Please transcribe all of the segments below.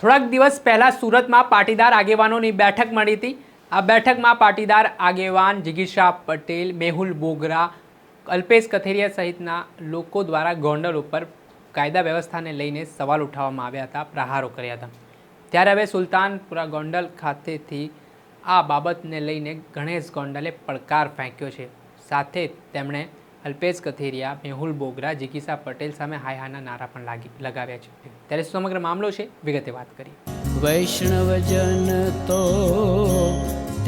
થોડાક દિવસ પહેલાં સુરતમાં પાટીદાર આગેવાનોની બેઠક મળી હતી. આ બેઠકમાં પાટીદાર આગેવાન જિગીશા પટેલ, મેહુલ બોગરા, અલ્પેશ કથેરિયા સહિતના લોકો દ્વારા ગોંડલ ઉપર કાયદા વ્યવસ્થાને લઈને સવાલ ઉઠાવવામાં આવ્યા હતા, પ્રહારો કર્યા હતા. ત્યારે હવે સુલતાનપુરા ગોંડલ ખાતેથી આ બાબતને લઈને ગણેશ ગોંડલે પડકાર ફેંક્યો છે. સાથે તેમણે અલ્પેશ કથેરિયા મેહુલ બોગરા જિગીસા પટેલ સામે હાયહાના નારા પણ લાગી લગાવ્યા છે. ત્યારે સમગ્ર મામલો છે વિગતે વાત કરી વૈષ્ણવજન તો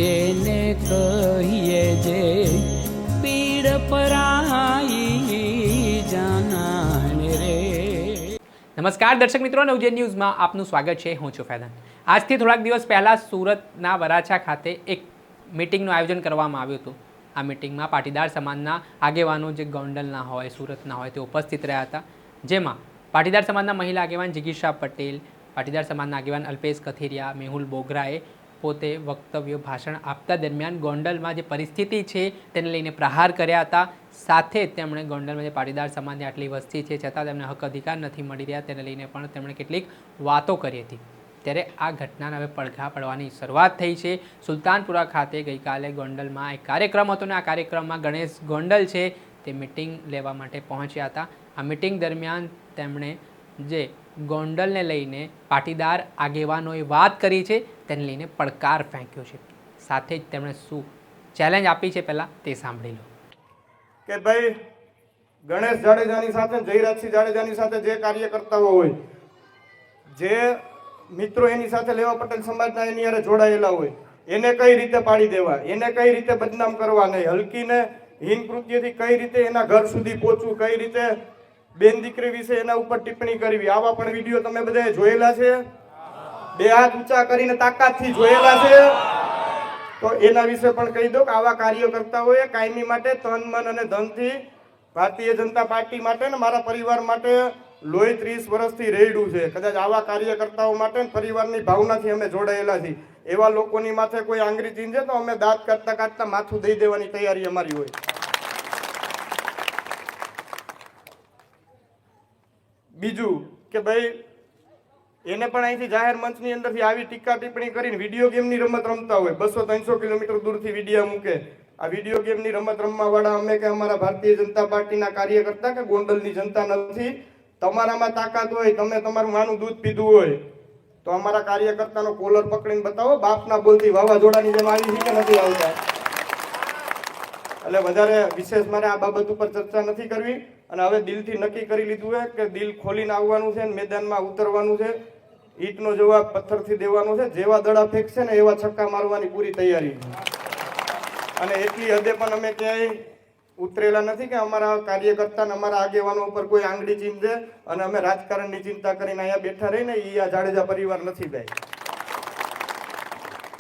તેને કહીએ જે પીડ પરાઈ જાનાને રે. નમસ્કાર દર્શક મિત્રો નવજે ન્યૂઝમાં આપનું સ્વાગત છે. હું છું ફેદન. આજથી થોડાક દિવસ પહેલાં સુરતના વરાછા ખાતે એક મિટિંગનું આયોજન કરવામાં આવ્યું હતું. આ મિટિંગમાં પાટીદાર સમાજના આગેવાનો જે ગોંડલના હોય, સુરતના હોય તે ઉપસ્થિત રહ્યા હતા. જેમાં પાટીદાર સમાજના મહિલા આગેવાન જિગીશા પટેલ, પાટીદાર સમાજના આગેવાન અલ્પેશ કથિરિયા, મેહુલ બોગરાએ પોતે વક્તવ્ય ભાષણ આપતા દરમિયાન ગોંડલમાં જે પરિસ્થિતિ છે તેને લઈને પ્રહાર કર્યા હતા. સાથે તેમણે ગોંડલમાં જે પાટીદાર સમાજની આટલી વસ્તી છે, છતાં તેમને હક અધિકાર નથી મળી રહ્યા, તેને લઈને પણ તેમણે કેટલીક વાતો કરી હતી. ત્યારે આ ઘટનાને હવે પડઘા પડવાની શરૂઆત થઈ છે. સુલતાનપુરા ખાતે ગઈકાલે ગોંડલમાં એક કાર્યક્રમ હતો ને આ કાર્યક્રમમાં ગણેશ ગોંડલ છે તે મિટિંગ લેવા માટે પહોંચ્યા હતા. આ મિટિંગ દરમિયાન તેમણે જે ગોંડલને લઈને પાટીદાર આગેવાનોએ વાત કરી છે તેને લઈને પડકાર ફેંક્યો છે. સાથે જ તેમણે શું ચેલેન્જ આપી છે પહેલાં તે સાંભળી લો. કે ભાઈ, ગણેશ જાડેજાની સાથે, જયરાજસિંહ જાડેજાની સાથે જે કાર્યકર્તાઓ હોય, જે મિત્રો એની સાથે લેવા પટેલ સમાજના એની યારે જોડાયેલા હોય, એને કઈ રીતે પાડી દેવા, એને કઈ રીતે બદનામ કરવા નહીં, હલકીને હીન કૃત્યથી કઈ રીતે એના ઘર સુધી પહોંચવું, કઈ રીતે બેન દીકરી વિશે એના ઉપર ટિપ્પણી કરવી, આવા પણ વીડિયો તમે બધાએ જોયેલા છે? બે હાથ ઊંચા કરીને તાકાતથી જોયેલા છે? તો એના વિશે પણ કહી દો કે આવા કાર્યકર્તાઓએ કાયમી માટે, તન, મન અને ધનથી ભારતીય જનતા પાર્ટી માટે ને મારા પરિવાર માટે લોહી ત્રીસ વર્ષથી રેડ્યું છે. કદાચ આવા કાર્યકર્તાઓ માટે પરિવારની ભાવનાથી અમે જોડાયેલા છીએ. એવા લોકોની માથે કોઈ આંગળી ચીંજે તો અમે દાંત કાઢતા કાઢતા માથું દઈ દેવાની તૈયારી અમારી હોય. બીજું કે ભાઈ, એને પણ અહીંથી જાહેર મંચની અંદરથી આવી ટીકા ટિપ્પણી કરીને વીડિયો ગેમની રમત રમતા હોય. બસો ત્રણસો કિલોમીટર દૂરથી વીડિયો મૂકે. આ વીડિયો ગેમની રમત રમવા વાળા અમે કે અમારા ભારતીય જનતા પાર્ટીના કાર્યકર્તા કે ગોંડલની જનતા નથી. તમારામાં તાકાત હોય, તમે તમારું માનું દૂધ પીધું હોય, તો અમારા કાર્યકર્તાનો કોલર પકડીને બતાવો, બાપના બોલથી વાવાઝોડાની જેમ આવી છે કે નથી આવતા. એટલે વધારે વિશેષ મારે આ બાબત ઉપર ચર્ચા નથી કરવી. અને હવે દિલથી નક્કી કરી લીધું છે કે દિલ ખોલીને આવવાનું છે અને મેદાનમાં ઉતરવાનું છે. ઈટનો જવાબ પથ્થરથી દેવાનો છે. જેવા દડા ફેંકશે ને એવા છક્કા મારવાની પૂરી તૈયારી અને એટલી હદે પણ અમે ક્યાંય ઉતરેલા નથી કે અમારા કાર્યકર્તા અમારા આગેવાનો ઉપર કોઈ આંગળી ચીંધે અને અમે રાજકારણની ચિંતા કરીને અહીંયા બેઠા રહીને એ આ જાડેજા પરિવાર નથી ભાઈ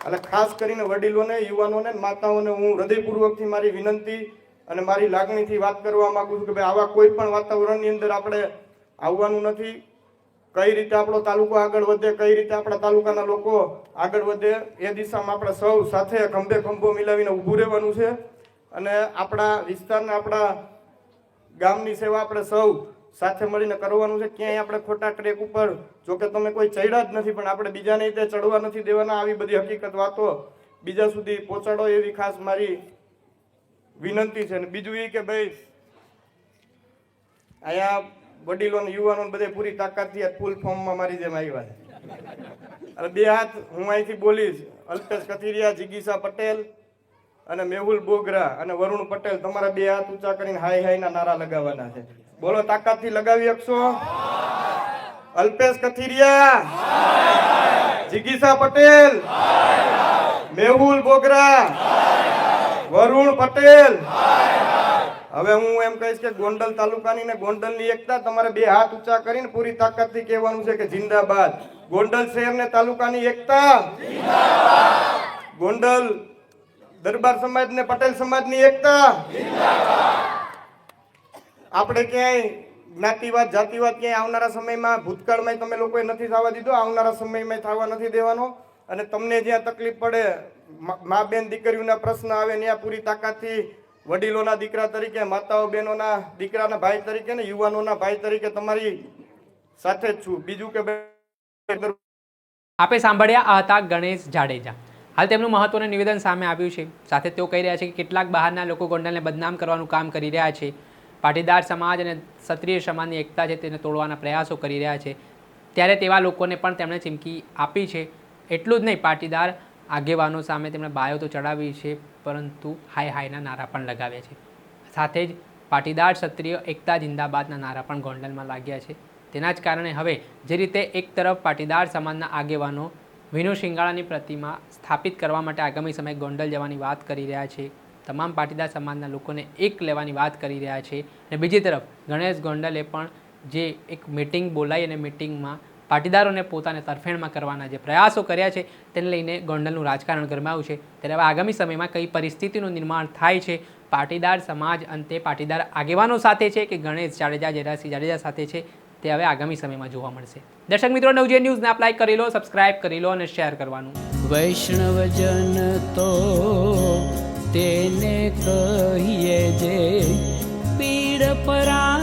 એટલે ખાસ કરીને વડીલોને, યુવાનોને માતાઓને હું હૃદયપૂર્વકથી મારી વિનંતી અને મારી લાગણીથી વાત કરવા માગું છું કે ભાઈ આવા કોઈ પણ વાતાવરણની અંદર આપણે આવવાનું નથી. કઈ રીતે આપણો તાલુકો આગળ વધે, કઈ રીતે આપણા તાલુકાના લોકો આગળ વધે, એ દિશામાં આપણે સૌ સાથે ખંભે ખંભો મિલાવીને ઊભું રહેવાનું છે. અને આપણા વિસ્તારના આપણા ગામની સેવા આપણે સૌ સાથે મળીને કરવાનું છે. ક્યાંય આપણે ખોટા ટ્રેક ઉપર જો કે તમે કોઈ ચડ્યા જ નથી, પણ આપણે બીજાને રીતે ચડવા નથી દેવાના. આવી બધી હકીકત વાતો બીજા સુધી પહોંચાડો એવી ખાસ મારી વિનંતી છે. અને બીજું એ કે ભાઈ, અહીંયા વડીલો ને યુવાનો બધે પૂરી તાકાતથી આ ફૂલ ફોર્મમાં મારી જેમ આવ્યા છે. અને બે હાથ હું અહીંથી બોલીશ. અલ્પેશ કથિરિયા, જિગીસા પટેલ અને મેહુલ બોગરા અને વરુણ પટેલ તમારા બે હાથ ઊંચા કરીને હાય હાય ના નારા લગાવવાના છે. બોલો, તાકાતથી લગાવી શકશો અલ્પેશ કથિરિયા. જિગીસા પટેલ. મેહુલ બોગરા. વરુણ પટેલ. હવે હું એમ કહીશ કે ગોંડલ તાલુકાની ને ગોંડલની એકતા તમારે બે હાથ ઊંચા કરીને પૂરી તાકાતથી કહેવાનું છે કે જિંદાબાદ. ગોંડલ શહેર ને તાલુકાની એકતા. ગોંડલ દરબાર સમાજ ને પટેલ સમાજની એકતા. આપણે ક્યાંય જ્ઞાતિવાદ, જાતિવાદ ક્યાંય આવનારા સમયમાં ભૂતકાળમાં તમે લોકોએ નથી થવા દીધો. આવનારા સમયમાં થવા નથી દેવાનો. અને તમને જ્યાં તકલીફ પડે, મા- બેન દીકરીઓના પ્રશ્ન આવે ત્યાં પૂરી તાકાતથી વડીલોના દીકરા તરીકે, માતાઓ બહેનોના દીકરાના ભાઈ તરીકે ને યુવાનોના ભાઈ તરીકે તમારી સાથે જ છું. બીજું કે આપે સાંભળ્યા આ હતા ગણેશ જાડેજા. હાલ તેમનું મહત્વનું નિવેદન સામે આવ્યું છે. સાથે તેઓ કહી રહ્યા છે કે કેટલાક બહારના લોકો ગોંડલને બદનામ કરવાનું કામ કરી રહ્યા છે. પાટીદાર સમાજ અને ક્ષત્રિય સમાજની એકતા છે તેને તોડવાના પ્રયાસો કરી રહ્યા છે. ત્યારે તેવા લોકોને પણ તેમણે ચીમકી આપી છે. એટલું જ નહીં, પાટીદાર આગેવાનો સામે તેમણે બાયો તો ચડાવી છે, પરંતુ હાય હાયના નારા પણ લગાવ્યા છે. સાથે જ પાટીદાર ક્ષત્રિય એકતા જિંદાબાદના નારા પણ ગોંડલમાં લાગ્યા છે. તેના જ કારણે હવે જે રીતે એક તરફ પાટીદાર સમાજના આગેવાનો વિનુ શિંગાળાની પ્રતિમા સ્થાપિત કરવા માટે આગામી સમયે ગોંડલ જવાની વાત કરી રહ્યા છે. તમામ પાટીદાર સમાજના લોકોને એક લેવાની વાત કરી રહ્યા છે. અને બીજી તરફ, ગણેશ ગોંડલે પણ જે એક મિટિંગ બોલાવી અને મિટિંગમાં પાટીદારોને પોતાને તરફેણમાં કરવાના જે પ્રયાસો કર્યા છે, તેને લઈને ગોંડલનું રાજકારણ ગરમાયું છે. ત્યારે હવે આગામી સમયમાં કઈ પરિસ્થિતિનું નિર્માણ થાય છે? પાટીદાર સમાજ અંતે પાટીદાર આગેવાનો સાથે છે કે ગણેશ જાડેજા, જયરાજસિંહ જાડેજા સાથે છે? તે હવે આગામી સમયમાં જોવા મળશે. દર્શક મિત્રો, નવજે ન્યૂઝને આપ લાઈક કરી લો સબસ્ક્રાઇબ કરી લો અને શેર કરવાનું. વૈષ્ણવજન તો તેને કહીએ જે પીડ પરા